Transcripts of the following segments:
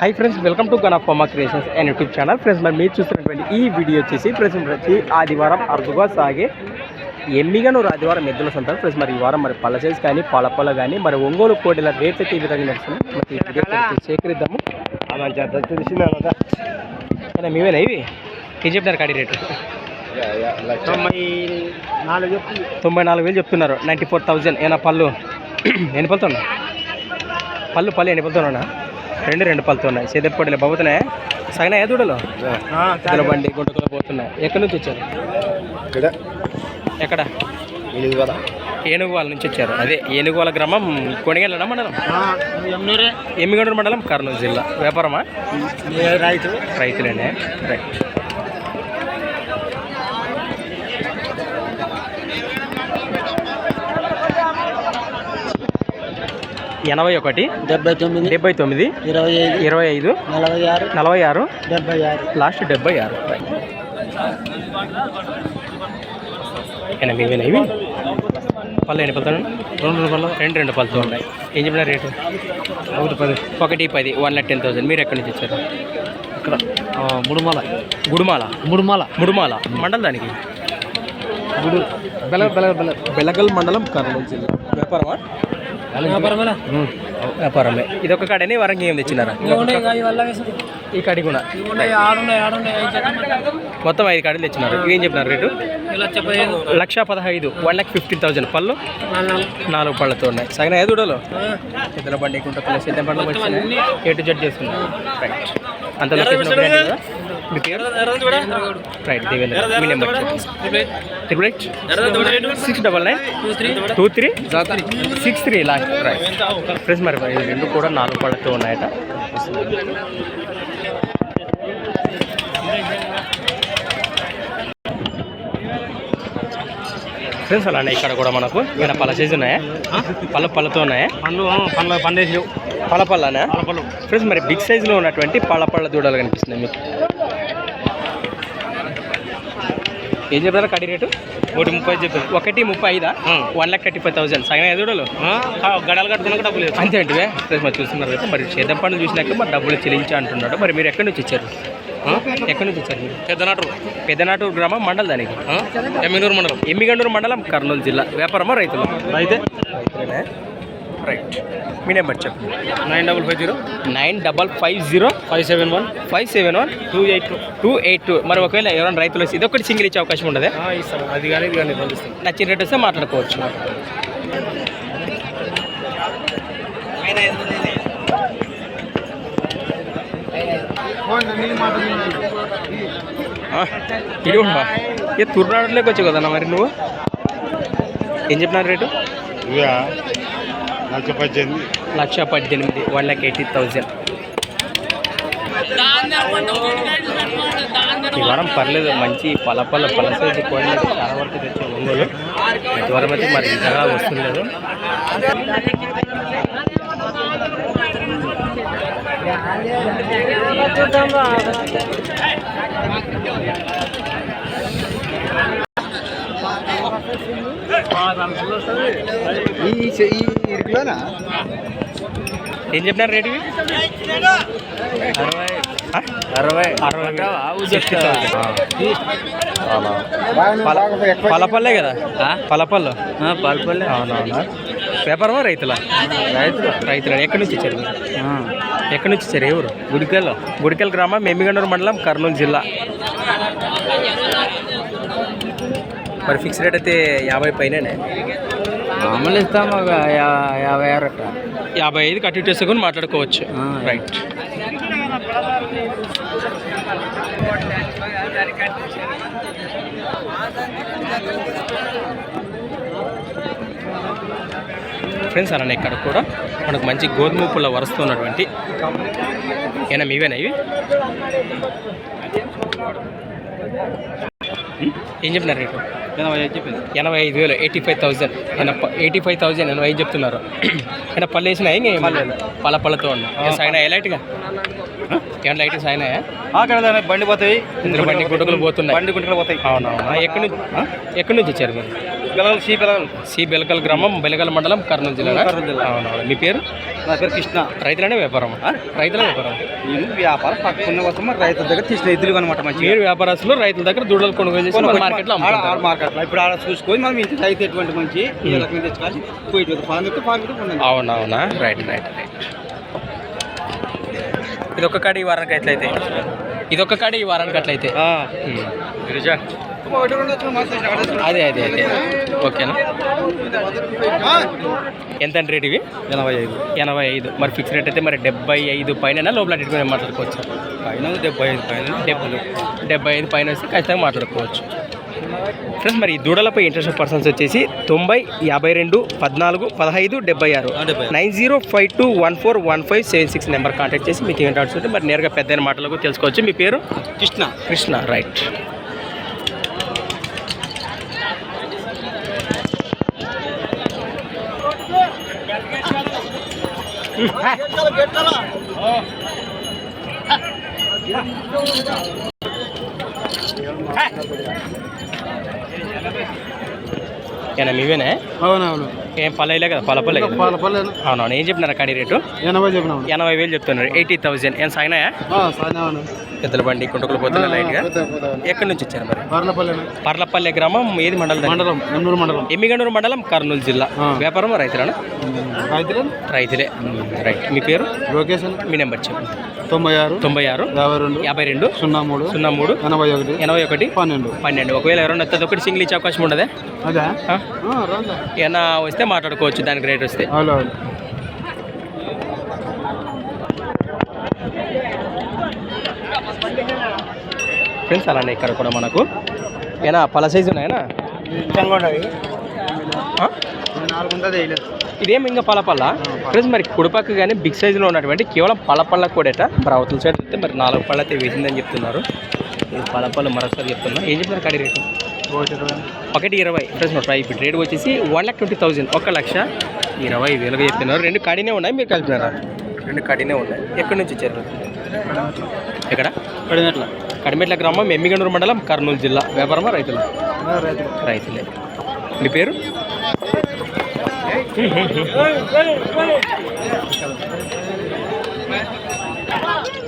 Hi friends welcome to gun of farmer creations and YouTube channel friends మరి మీరు చూస్తున్నటువంటి ఈ వీడియో వచ్చేసి ప్రజెంట్ వచ్చి ఆదివారం అరుదుగా సాగే ఎమ్మిగనూరు ఆదివారం ఎద్దుల సంతానం ఫ్రెండ్స్ మరి ఈ వారం మరి పళ్ళ సైజ్ కానీ పళ్ళపల్ల కానీ మరి ఒంగోలు కోడిల రేట్లు అయితే ఈ విధంగా నడుస్తున్నాయి. మరి సేకరిద్దాము. కానీ మీవేనా ఇవి? ఏం చెప్తున్నారు కాడి రేటు? తొంభై నాలుగు తొంభై నాలుగు వేలు చెప్తున్నారు. నైంటీ ఫోర్ థౌజండ్ ఏనా పళ్ళు? ఎన్ని పళ్ళతో పళ్ళు పళ్ళు ఎన్ని పళ్ళతో ఉన్నా రెండు రెండు పళ్ళతో ఉన్నాయి. సేదప్పటిలో బాబుతున్నాయి సగన దూడలు? బండి గుంటకులు పోతున్నాయి. ఎక్కడి నుంచి వచ్చారు? ఇక్కడ. ఎక్కడ? ఎనిమిది కదా ఏనుగు వాళ్ళ నుంచి వచ్చారు. అదే ఏనుగు వాళ్ళ గ్రామం కొనిగెళ్ళడం మండలం? ఎమ్మిగండూరు మండలం కర్నూలు జిల్లా. వ్యాపారమా? రైతు. రైతులేనే. రైట్. ఎనభై ఒకటి డెబ్బై తొమ్మిది డెబ్బై తొమ్మిది ఇరవై ఐదు ఇరవై ఐదు నలభై ఆరు నలభై ఆరు డెబ్బై ఆరు. లాస్ట్ డెబ్బై ఆరు. ఎనభై వేలు ఇవి పళ్ళు ఎన్ని పలుతాను రెండు పళ్ళు. రెండు రెండు పళ్ళతో ఉన్నాయి ఏం చెప్పిన రేటు? ఒకటి పది. ఒకటి పది వన్ లాక్ టెన్ థౌసండ్ మీరు ఎక్కడి నుంచి వచ్చారు ఇక్కడ ముడుమల. గుడిమాల. ముడుమల. ముడుమాల. మండలం దానికి? గుడు బెల బెల బెల. బెల్లగల్ మండలం కర్నూలు జిల్లా. వ్యాపారమా? వ్యాపారమే ఇది ఒక కాడని వరంగి ఏం తెచ్చినారా? ఈ కాడి కూడా. మొత్తం ఐదు కాడలు తెచ్చినారు. ఏం చెప్పినారు రేటు? లక్ష పదహైదు. వన్ లాక్ ఫిఫ్టీన్ థౌసండ్ పళ్ళు? నాలుగు పళ్ళతో ఉన్నాయి. సగన ఐదు దూడలు? పెద్దల బండి పిల్లలు సిద్ధం పండ్లు వచ్చినాయి. ఏ టు జడ్ చేస్తున్నారు రైట్ అంత మీ పేరు రైట్ దేవేంద్ర మీ number triple eight six double nine two three six three last right friends మరి ఈ రెండు కూడా నాలుగు పళ్ళతో ఉన్నాయట. ఫ్రెండ్స్ అలానే ఇక్కడ కూడా మనకు. ఇక్కడ పళ్ళ సైజు ఉన్నాయా? పళ్ళ పళ్ళతో ఉన్నాయా? పండ్లు పండ్లు పండేసి పళ్ళ పళ్ళనా? పళ్ళు ఫ్రెండ్స్ మరి బిగ్ సైజులో ఉన్నటువంటి పళ్ళ పళ్ళ దూడలు కనిపిస్తున్నాయి మీకు. ఏం చెప్పారు కడి రేటు? ఒకటి ముప్పై చెప్పారు ఒకటి ముప్పై ఐదా one lakh thirty five thousand సగం ఐదు దూడలు గడాలు కట్టుకున్నాక డబ్బులు అంతే ఫ్రెండ్స్ మరి చూస్తున్నారు కదా మరి చేద్దాం పండుగ చూసినాక మరి డబ్బులు చెల్లించా అంటున్నాడు. మరి మీరు ఎక్కడి నుంచి ఇచ్చారు ఎక్కడి నుంచి ఇచ్చారు మీరు? పెద్దనాటు పెద్దనాటూరు గ్రామం మండలం దానికి? ఎమ్మినూరు మండలం. ఎమ్మిగండూరు మండలం కర్నూలు జిల్లా. వ్యాపారమా రైతులు? అయితే రైతులనే రైట్. మీ నెంబర్ చెప్పండి. Nine double five zero. Nine double five zero. Five seven one. Five seven one. Two eight two. Two eight two. మరి ఒకవేళ ఎవరైనా రైతులు వస్తే ఇదొకటి సింగిల్ ఇచ్చే అవకాశం ఉండదు? ఇస్తాం అది కానీ ఇది కానీ పంపిస్తాం నచ్చిన రేట్ వస్తే మాట్లాడుకోవచ్చు. ఇది ఏ తుర్రాడలేకి వచ్చావు కదన్నా మరి నువ్వు? ఏం చెప్పినారు రేటు? ఇవా. లక్ష పద్దెనిమిది. లక్ష పద్దెనిమిది వన్ లాక్ ఎయిటీ థౌజండ్. ఈ వారం పర్లేదు మంచి పల పల పల సైజు చాలా వరకు తెచ్చే ఒంగోలు. ప్రతి వారం అయితే మరి ఇంతగా వస్తుండదు. చూద్దాం ఈ ఇరుకులోనా ఏం చెప్పినారు రేటు? అరవై? అరవై. అరవై పలపల్లే కదా? పలపల్లు పల్పల్లి అవునవునా వ్యాపారమా రైతుల? రైతులు. రైతులు ఎక్కడి నుంచి వచ్చారు? ఎక్కడి నుంచి వచ్చారు? ఎవరు గుడికెళ్ళ. గుడికల్ గ్రామం మెమ్మిగండూరు మండలం కర్నూలు జిల్లా. మరి ఫిక్స్ రేట్ అయితే యాభై పైనే మామూలు ఇస్తాం ఒక యా- యాభై ఆరు అట్ట యాభై ఐదు కట్టి చేసుకొని మాట్లాడుకోవచ్చు ఆ. రైట్ ఫ్రెండ్స్ అలానే ఇక్కడ కూడా మనకు మంచి గోధుమ పుల్ల వరుస్తూ ఉన్నటువంటి ఏనా మీవేనా ఇవి? ఏం చెప్పినారు రేటు? చెప్పింది. ఎనభై ఐదు వేలు eighty five thousand. Eighty five thousand ఎనభై ఐదు చెప్తున్నారు. ఏమైనా పళ్ళు వేసినాయి ఇంకా పళ్ళ పళ్ళతో ఉన్నాయి సాయినాయా లైట్గా? ఏమైనా లైట్ సాయినాయా అక్కడ బండి పోతాయి. బండి గుడ్డకులు పోతున్నాయి. బండి గుంటలు పోతాయి. అవునవునా? ఎక్కడి నుంచి? ఎక్కడి నుంచి వచ్చారు మీరు? సి బెలకల్ గ్రామం బెలకల్ మండలం కర్నూలు జిల్లా. అవునవును. మీ పేరు? నా పేరు కృష్ణ. రైతులనే వ్యాపారం రైతుల వ్యాపారం నేను వ్యాపారం పక్కకున్న కోసం రైతుల దగ్గర తీసిన ఎద్దులు అనమాట మంచిగా. మీరు వ్యాపారస్తులు రైతుల దగ్గర దూడలు కొనుగోలు చేసి మార్కెట్లో మార్కెట్లో. ఇప్పుడు ఆడ చూసుకొని మనం ఇంటి రైతు ఎటువంటి మంచి ఈ రకంగా తెచ్చుకోవాలి పోయి ఫామ్ అయితే ఫామ్ అయితే ఉండండి అవునవునా? Right right right. ఇది ఒక్క కాడి ఈ వారానికి ఎట్లయితే ఇది ఒక్క కాడి ఈ వారానికి అట్లయితే అదే అదే అదే ఓకేనా? ఎంత అండి రేట్ ఇవి? ఎనభై ఐదు. ఎనభై ఐదు. మరి ఫిక్స్ రేట్ అయితే మరి డెబ్బై ఐదు పైన లోపల పెట్టుకుని మాట్లాడుకోవచ్చు? పైన డెబ్బై ఐదు పైన డెబ్బై డెబ్బై ఐదు పైన వస్తే ఖచ్చితంగా మాట్లాడుకోవచ్చు. ఫ్రెండ్స్ మరి ఈ దూడలపై ఇంట్రెస్ట్ పర్సన్స్ వచ్చేసి తొంభై యాభై రెండు పద్నాలుగు పదహైదు డెబ్బై ఆరు. ఆ, డెబ్బై ఆరు. Nine zero five two one four one five seven six number contact చేసి మీకు ఏం డౌట్స్ ఉంటే మరి నేరుగా పెద్ద మాటలకు తెలుసుకోవచ్చు. మీ పేరు? కృష్ణ. కృష్ణ రైట్ ఏనా మీవేనే? అవునవును. ఏం పల్లెలే కదా పల్ల పల్లె కదా? పాల పల్లె అవునవును ఏం చెప్పినారు కడి రేటు? ఎనభై ఎనభై వేలు చెప్తున్నారు ఎయిటీ థౌజండ్. ఏం సాగినాయా పెద్దల బండి కుంటుకులు పోతున్నా లైట్గా? ఎక్కడి నుంచి వచ్చారు మరి? పర్లపల్లె పర్లపల్లె గ్రామం ఏది మండలం? మండలం నెల్లూరు మండలం. ఎమ్మిగండూరు మండలం కర్నూలు జిల్లా. వ్యాపారం రైతులనా? రైతులు. రైతులే. రైట్. మీ పేరు? లొకేషన్ మీ నెంబర్ చెప్పండి. తొంభై ఆరు తొంభై ఆరు యాభై రెండు యాభై రెండు సున్నా మూడు సున్నా మూడు ఎనభై ఒకటి ఎనభై ఒకటి పన్నెండు. పన్నెండు. ఒకవేళ ఎవరైనా వస్తుంది ఒకటి సింగిల్ ఇచ్చే అవకాశం ఉండదే? అదే. ఏమన్నా వస్తే మాట్లాడుకోవచ్చు దానికి రేట్ వస్తే. ఫ్రెండ్స్ అలానే ఇక్కడ కూడా మనకు. ఏనా పల సైజు ఉన్నాయనా? నాలుగు ఉంటుంది వేయలేదు ఇదేం ఇంకా పలపల్ల ఫ్రెండ్స్ మరి కుడిపక్క కానీ బిగ్ సైజులో ఉన్నటువంటి కేవలం పలపల్ల కూడట. మరి అవతల సైడ్ అయితే మరి నాలుగు పళ్ళ అయితే వేసిందని చెప్తున్నారు. ఇది పలపల్లు మరొకసారి చెప్తున్నా. ఏం చెప్తున్నారు కడి రేటు? ఒకటి ఇరవై. ఫ్రెండ్స్ మరి ఇప్పుడు రేట్ వచ్చేసి వన్ లాక్ ట్వంటీ థౌసండ్ ఒక లక్ష ఇరవై వేలుగా చెప్తున్నారు. రెండు కడినే ఉన్నాయి మీరు కలిపినారా రెండు కడినే ఉన్నాయి. ఎక్కడి నుంచి వచ్చారు? ఎక్కడ? కడిమెట్ల. కడిమెట్ల గ్రామం ఎమ్మిగండూరు మండలం కర్నూలు జిల్లా. వ్యాపారమా రైతులు. రైతులే. మీ పేరు?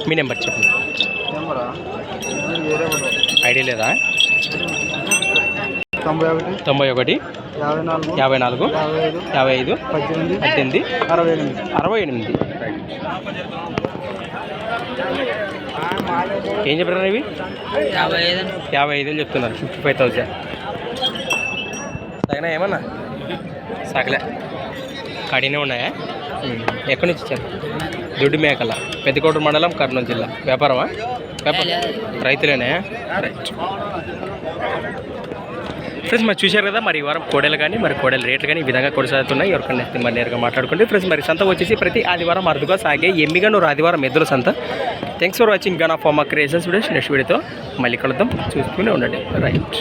మీ నెంబర్ చెప్పండి ఐడియా లేదా? తొంభై ఒకటి తొంభై ఒకటి యాభై నాలుగు యాభై నాలుగు యాభై ఐదు యాభై ఐదు పద్దెనిమిది పద్దెనిమిది అరవై ఎనిమిది. అరవై ఎనిమిది ఏం చెప్పారు ఇవి యాభై ఐదు యాభై ఐదు అని చెప్తున్నారు ఫిఫ్టీ ఫైవ్ థౌజండ్. తగిన ఏమన్నా? సగలే. కడినే ఉన్నాయా? ఎక్కడి నుంచి ఇచ్చారు దుడ్డు మేకల పెద్దకోటూరు మండలం కర్నూలు జిల్లా. వ్యాపారమా? వ్యాపారం. రైతులేనే? రైట్ ఫ్రెండ్స్ మరి చూశారు కదా మరి ఈ వారం కోడలు కానీ మరి కోడల రేట్లు కానీ ఈ విధంగా కొనసాగుతున్నాయి. ఎవరికైనా మరి నేరుగా మాట్లాడుకోండి. ఫ్రెండ్స్ మరి సంత వచ్చేసి ప్రతి ఆదివారం అరుదుగా సాగే ఎమ్మిగనూరు ఆదివారం ఎద్దుల సంత. Thanks for watching gun of మా క్రియేషన్స్ వీడియోస్ నెక్స్ట్ వీడియోతో మళ్ళీ కలుద్దాం. చూస్తూనే ఉండండి. రైట్